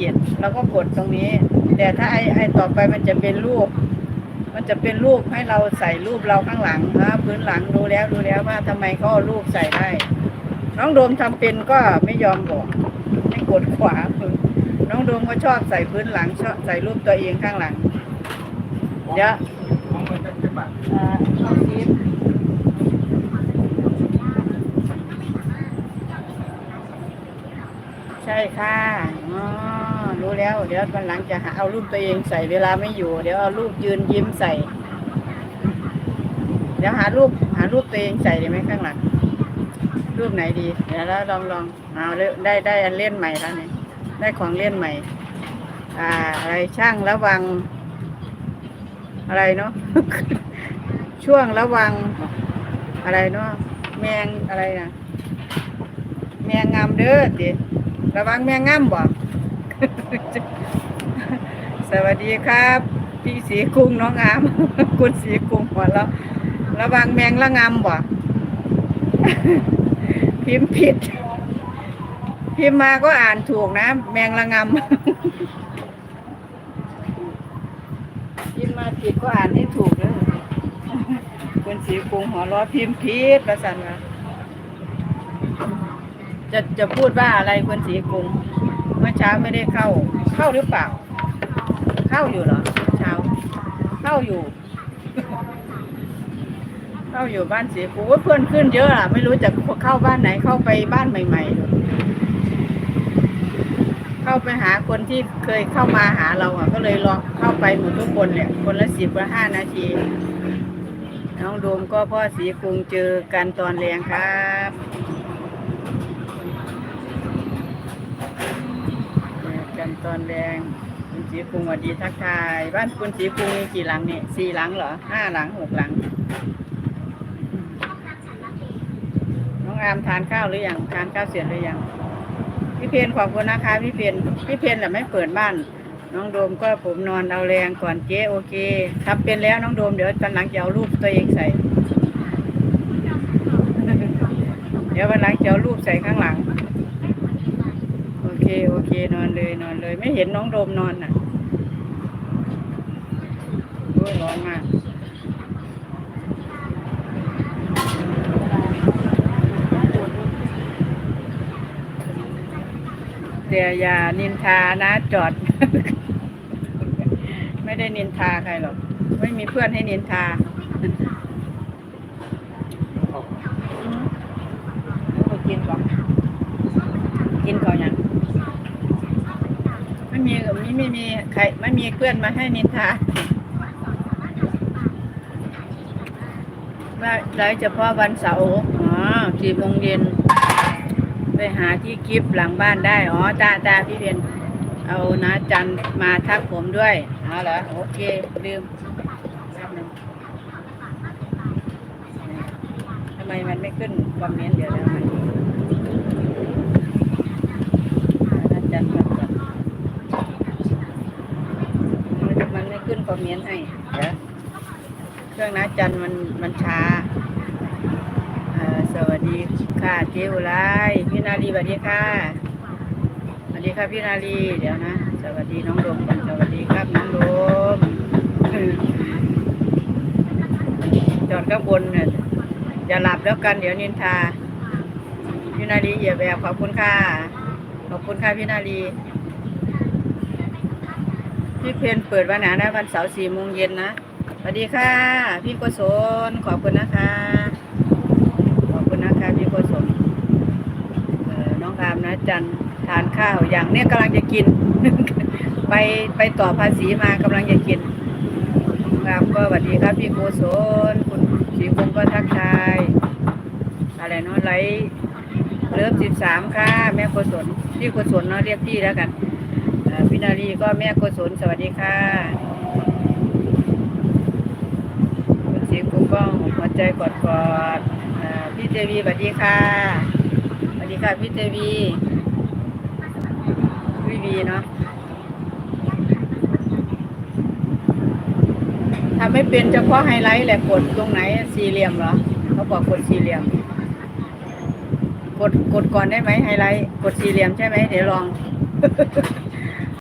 เขียนแล้วก็กดตรงนี้ แต่ถ้าไอไอต่อไปมันจะเป็นรูป มันจะเป็นรูปให้เราใส่รูปเราข้างหลังนะพื้นหลังดูแล้วดูแล้วว่าทำไมเขาเอารูปใส่ได้ น้องโดมทำเป็นก็ไม่ยอมบอกไม่กดขวาพื้นน้องโดมก็ชอบใส่พื้นหลังชอบใส่รูปตัวเองข้างหลังเดี๋ยวมองมันจะจะบัด อ่าเอาซิปใช่ค่ะอ๋อรู้แล้ว เดี๋ยววันหลังจะหาเอารูปตัวเองใส่เวลาไม่อยู่ เดี๋ยวเอารูปยืนยิ้มใส่ เดี๋ยวหารูปหารูปตัวเองใส่ได้ไหมข้างหลัง รูปไหนดี เดี๋ยวแล้วลองลองเอาได้ได้อันเล่นใหม่แล้วเนี่ยได้ของเล่นใหม่ อ่า อะไรช่างระวัง อะไรเนาะ ช่วงระวัง อะไรเนาะ แมงอะไรนะแมงงามเด้อติ ระวังแมงงามบ่ สวัสดีครับ พี่สีกุ้งน้องอาม คุณสีกุ้งหัวเราะระวังแมงละงามบ่ พิมพ์ผิด พิมพ์มาก็อ่านถูกนะ แมงละงำพิมพ์มาผิดก็อ่านให้ถูกเลยคุณสีกรุงหัวเร้อพิมพ์ผิดประสันนะ จะจะพูดว่าอะไรคุณสีกรุงเมื่อเช้าไม่ได้เข้า เข้าหรือเปล่า เข้าอยู่เหรอเช้า เข้าอยู่ เข้าอยู่บ้านสีกรุงโอ้ยเพื่อนขึ้นเยอะอะ ไม่รู้จะเข้าบ้านไหนเข้าไปบ้านใหม่ ๆ เข้าไปหาคนที่เคยเข้ามาหาเราอะ ก็เลยลองเข้าไปหมดทุกคนเนี่ยคนละสิบละห้านาทีน้องโดมก็พ่อสีกรุงเจอกันตอนแรงครับเจอ กันตอนแรงคุณสีกรุงสวัสดีทักทาย บ้านคุณสีกรุงมีกี่หลังเนี่ยสี่หลังเหรอห้าหลังหกหลัง น้องอามทานข้าวหรือยังทานข้าวเสร็จหรือยังพี่เพนขอบคุณนะคะพี่เพนพี่เพนแหละไม่เปิดบ้าน น้องโดมก็ผมนอนเอาแรงก่อนเจ๊โอเคทำเป็นแล้วน้องโดมเดี๋ยวตอนหลังจะเอารูปตัวเองใส่ เดี๋ยววันหลังจะเอารูปใส่ข้างหลัง เค โอเค นอนเลย นอนเลย ไม่เห็นน้องโดมนอนน่ะโอ้ยร้อนมากแต่อย่านินทานะจอด ไม่ได้นินทาใครหรอก ไม่มีเพื่อนให้นินทาอืมเอากินก่อนกินก่อนยังไม่ มีไม่ไม่มีใครไม่มีเพื่อนมาให้นินทาว่าได้เฉพาะวันเสาร์อ๋อสี่โมงเย็น ไปหาที่คลิปหลังบ้านได้ อ๋อตาตาพี่เพียนเอานะจันมาทักผมด้วยเอาเหรอโอเค ลืมทำไมมันไม่ขึ้นคอมเมนต์เดี๋ยวแล้วนะนะจันมาจันมันไม่ขึ้นคอม เมนต์ให้เดี๋ยวเครื่องนะจันมันมันช้าอ่าสวัสดีค่ะเจอุไรพี่นาลีสวัสดีค่ะสวัสดีค่ะพี่นาลีเดี๋ยวนะ สวัสดีน้องโดมก่อนสวัสดีครับน้องโดมจอดข้างบนเนี่ยอย่าหลับแล้วกันเดี๋ยวนินทาพี่นาลีเหยียบแบบขอบคุณค่ะขอบคุณค่ะพี่นาลี พี่เพนเปิดวันไหนนะวันเสาร์สี่โมงเย็นนะสวัสดีค่ะ พี่โกศลขอบคุณนะคะ ขอบคุณนะคะพี่โกศลเอ่อน้องอามนะจันทานข้าวอย่างเนี้ยกำลังจะกิน ไปไปต่อภาษีมากำลังจะกินน้องอามก็สวัสดีครับพี่โกศลคุณสีคงก็ทักทายอะไรเนาะไลเลิฟสิบสามค่ะ แม่โกศลพี่โกศลเนาะเรียกพี่แล้วกัน พี่นารีก็แม่โกศลสวัสดีค่ะคุณสีคงก็หัวใจกอดกอดพี่เจวีสวัสดีค่ะสวัสดีค่ะพี่เจวีพี่วีเนาะทำไม่เป็นเฉพาะไฮไลท์แหละกดตรงไหนสี่เหลี่ยมเหรอเขาบอกกดสี่เหลี่ยม กดกดก่อนได้ไหมไฮไลท์กดสี่เหลี่ยมใช่ไหมเดี๋ยวลอง